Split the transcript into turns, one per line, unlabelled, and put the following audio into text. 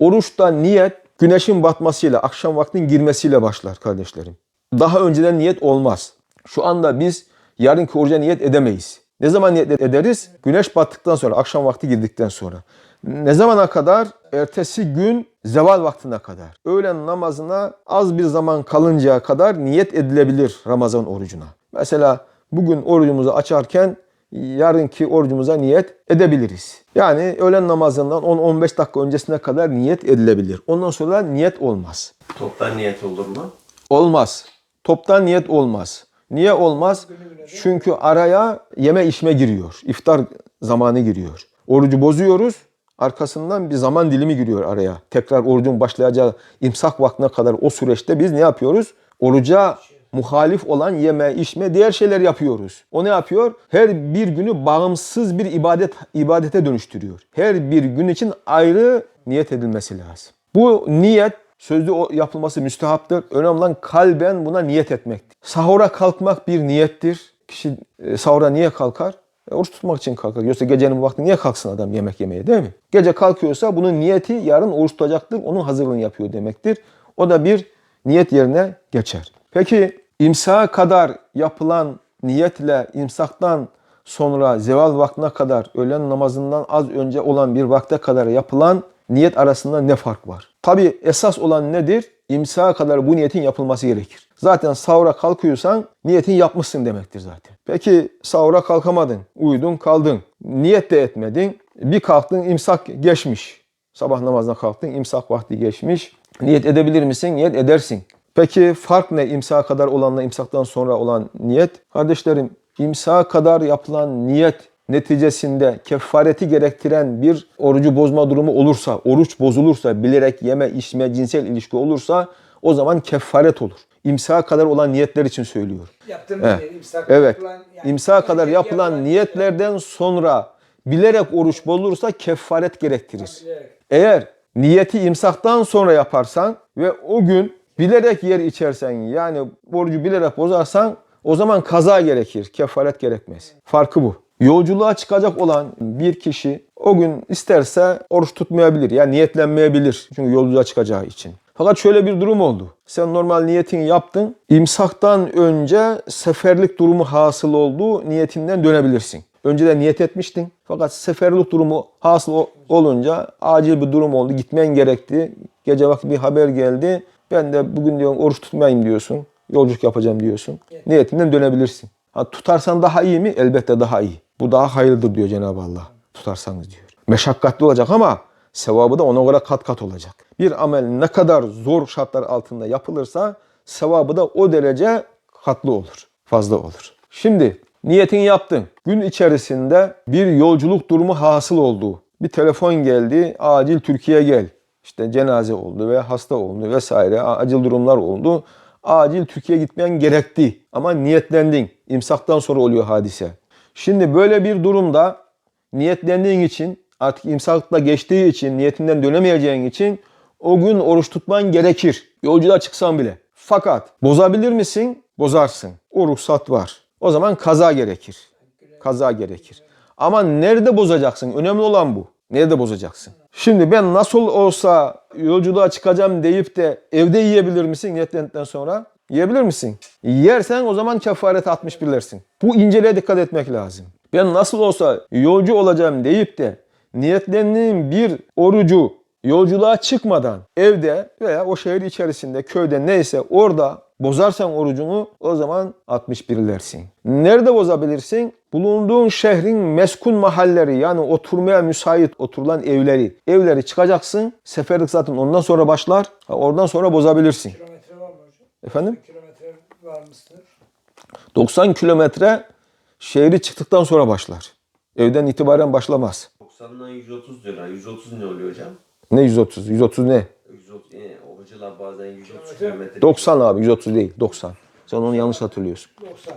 Oruçta niyet güneşin batmasıyla, akşam vaktinin girmesiyle başlar kardeşlerim. Daha önceden niyet olmaz. Şu anda biz yarınki oruca niyet edemeyiz. Ne zaman niyet ederiz? Güneş battıktan sonra, akşam vakti girdikten sonra. Ne zamana kadar? Ertesi gün zeval vaktine kadar. Öğlen namazına az bir zaman kalıncaya kadar niyet edilebilir Ramazan orucuna. Mesela bugün orucumuzu açarken yarınki orucumuza niyet edebiliriz. Yani öğlen namazından 10-15 dakika öncesine kadar niyet edilebilir. Ondan sonra niyet olmaz.
Toptan niyet olur mu?
Olmaz. Toptan niyet olmaz. Niye olmaz? Çünkü araya yeme içme giriyor. İftar zamanı giriyor. Orucu bozuyoruz. Arkasından bir zaman dilimi giriyor araya. Tekrar orucun başlayacağı imsak vaktine kadar o süreçte biz ne yapıyoruz? Oruca muhalif olan yeme, içme, diğer şeyler yapıyoruz. O ne yapıyor? Her bir günü bağımsız bir ibadet ibadete dönüştürüyor. Her bir gün için ayrı niyet edilmesi lazım. Bu niyet sözlü yapılması müstehaptır. Önemli olan kalben buna niyet etmektir. Sahura kalkmak bir niyettir. Kişi e, sahura niye kalkar? E, oruç tutmak için kalkar. Yoksa gecenin bu vakti niye kalksın adam yemek yemeye değil mi? Gece kalkıyorsa bunun niyeti yarın oruç tutacaktır. Onun hazırlığını yapıyor demektir. O da bir niyet yerine geçer. Peki imsaha kadar yapılan niyetle imsaktan sonra zeval vaktine kadar öğlen namazından az önce olan bir vakte kadar yapılan niyet arasında ne fark var? Tabi esas olan nedir? İmsaha kadar bu niyetin yapılması gerekir. Zaten sahura kalkıyorsan niyetin yapmışsın demektir zaten. Peki sahura kalkamadın, uyudun kaldın, niyet de etmedin, bir kalktın imsak geçmiş. Sabah namazına kalktın, imsak vakti geçmiş. Niyet edebilir misin? Niyet edersin. Peki fark ne imsaha kadar olanla imsaktan sonra olan niyet? Kardeşlerim imsaha kadar yapılan niyet neticesinde kefareti gerektiren bir orucu bozma durumu olursa, oruç bozulursa, bilerek yeme, içme, cinsel ilişki olursa o zaman kefaret olur. İmsaha kadar olan niyetler için söylüyor.
Yaptığımız
Evet.
evet. imsak
Evet.
yapılan, yani
İmsaha kadar yapılan niyetlerden sonra bilerek oruç bozulursa kefaret gerektirir.
Bilerek.
Eğer niyeti imsaktan sonra yaparsan ve o gün bilerek yer içersen yani orucu bilerek bozarsan o zaman kaza gerekir, kefaret gerekmez. Farkı bu. Yolculuğa çıkacak olan bir kişi o gün isterse oruç tutmayabilir. Yani niyetlenmeyebilir. Çünkü yolculuğa çıkacağı için. Fakat şöyle bir durum oldu. Sen normal niyetini yaptın. İmsaktan önce seferlik durumu hasıl oldu. Niyetinden dönebilirsin. Önceden niyet etmiştin. Fakat seferlik durumu hasıl olunca acil bir durum oldu. Gitmen gerekti. Gece vakti bir haber geldi. Ben de bugün diyorum oruç tutmayayım diyorsun. Yolculuk yapacağım diyorsun. Niyetinden dönebilirsin. Ha, tutarsan daha iyi mi? Elbette daha iyi. Bu daha hayırlıdır diyor Cenab-ı Allah. Tutarsanız diyor. Meşakkatli olacak ama sevabı da ona göre kat kat olacak. Bir amel ne kadar zor şartlar altında yapılırsa sevabı da o derece katlı olur. Fazla olur. Şimdi niyetini yaptın. Gün içerisinde bir yolculuk durumu hasıl oldu. Bir telefon geldi. Acil Türkiye'ye gel. İşte cenaze oldu ve hasta oldu vesaire. Acil durumlar oldu. Acil Türkiye'ye gitmeyen gerekti. Ama niyetlendin. İmsaktan sonra oluyor hadise. Şimdi böyle bir durumda niyetlendiğin için artık imsakla geçtiği için niyetinden dönemeyeceğin için o gün oruç tutman gerekir. Yolculuğa çıksan bile. Fakat bozabilir misin? Bozarsın. O ruhsat var. O zaman kaza gerekir. Kaza gerekir. Ama nerede bozacaksın? Önemli olan bu. Nerede bozacaksın? Şimdi ben nasıl olsa yolculuğa çıkacağım deyip de evde yiyebilir misin niyetlendikten sonra? Yiyebilir misin? Yersen o zaman kefareti 61 birlersin. Bu inceliğe dikkat etmek lazım. Ben nasıl olsa yolcu olacağım deyip de niyetlendiğim bir orucu yolculuğa çıkmadan evde veya o şehir içerisinde köyde neyse orada bozarsan orucunu o zaman 61'lersin. Nerede bozabilirsin? Bulunduğun şehrin meskun mahalleri yani oturmaya müsait oturulan evleri. Evleri çıkacaksın. Seferlik zaten ondan sonra başlar. Oradan sonra bozabilirsin.
Kilometre var mı hocam?
Efendim?
Kilometre var mıdır?
90 kilometre şehri çıktıktan sonra başlar. Evden itibaren başlamaz.
90'dan 130 diyorlar. 130 ne oluyor hocam?
Ne 130? 130 ne?
130, e, hocalar bazen 130
Kilometre-
kilometre.
90 abi 130 değil 90. Sen onu yanlış hatırlıyorsun.
90.